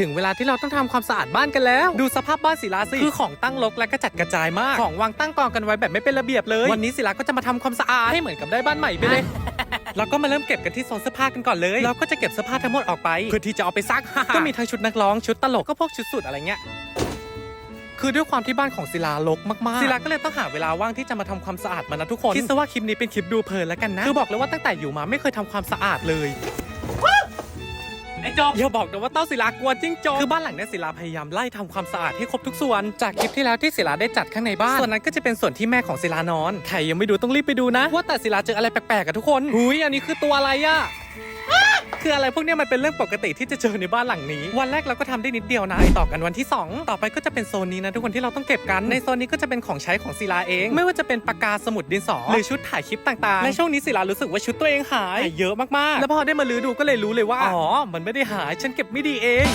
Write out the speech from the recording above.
ถึงเวลาที่เราต้องทำความสะอาดบ้านกันแล้ว ดูสภาพบ้านศิลาสิคือของตั้งรกและกระจัดกระจายมาก ของวางตั้งกองกันไว้แบบไม่เป็นระเบียบเลย วันนี้ศิลาก็จะมาทำความสะอาดให้เหมือนกับได้บ้านใหม่ไปเลยเราก็มาเริ่มเก็บกันที่โซนเสื้อผ้ากันก่อนเลย เราก็จะเก็บเสื้อผ้าทั้งหมดออกไปเพื่อที่จะเอาไปซัก ก็มีทั้งชุดนักร้องชุดตลกก็พวกชุดสุดอะไรเงี้ยคือด้วยความที่บ้านของศิลารกมากๆ ศิลาก็เลยต้องหาเวลาว่างที่จะมาทำความสะอาดมันะทุกคน คิดซะว่าคลิปนี้เป็นคลิปดูเพลินแล้วกันนะ คือบอกเลยว่าตั้งแต่อยู่มาไม่เคยทำความสะอาดเลย ไอ้จบอย่าบอกนะว่าเต้าศิลากลัวจิ้งจกคือบ้านหลังเนี้ยศิลาพยายามไล่ทำความสะอาดให้ครบทุกส่วน จากคลิปที่แล้วที่ศิลาได้จัดข้างในบ้านส่วนนั้นก็จะเป็นส่วนที่แม่ของศิลานอนใครยังไม่ดูต้องรีบไปดูนะ ว่าแต่ศิลาเจออะไรแปลกๆกับทุกคนหุยอันนี้คือตัวอะไรอะ คืออะไรพวกนี้มันเป็นเรื่องปกติที่จะเจอในบ้านหลังนี้ วันแรกเราก็ทำได้นิดเดียวนะต่อกันวันที่ 2 ต่อไปก็จะเป็นโซนนี้นะทุกคนที่เราต้องเก็บกัน ในโซนนี้ก็จะเป็นของใช้ของศิลาเอง ไม่ว่าจะเป็นปากกาสมุดดินสอหรือชุดถ่ายคลิปต่างๆในช่วงนี้ศิลารู้สึกว่าชุดตัวเองหาย เยอะมากๆ แล้วพอได้มาลื้อดูก็เลยรู้เลยว่าอ๋อมันไม่ได้หายฉันเก็บไม่ดีเอง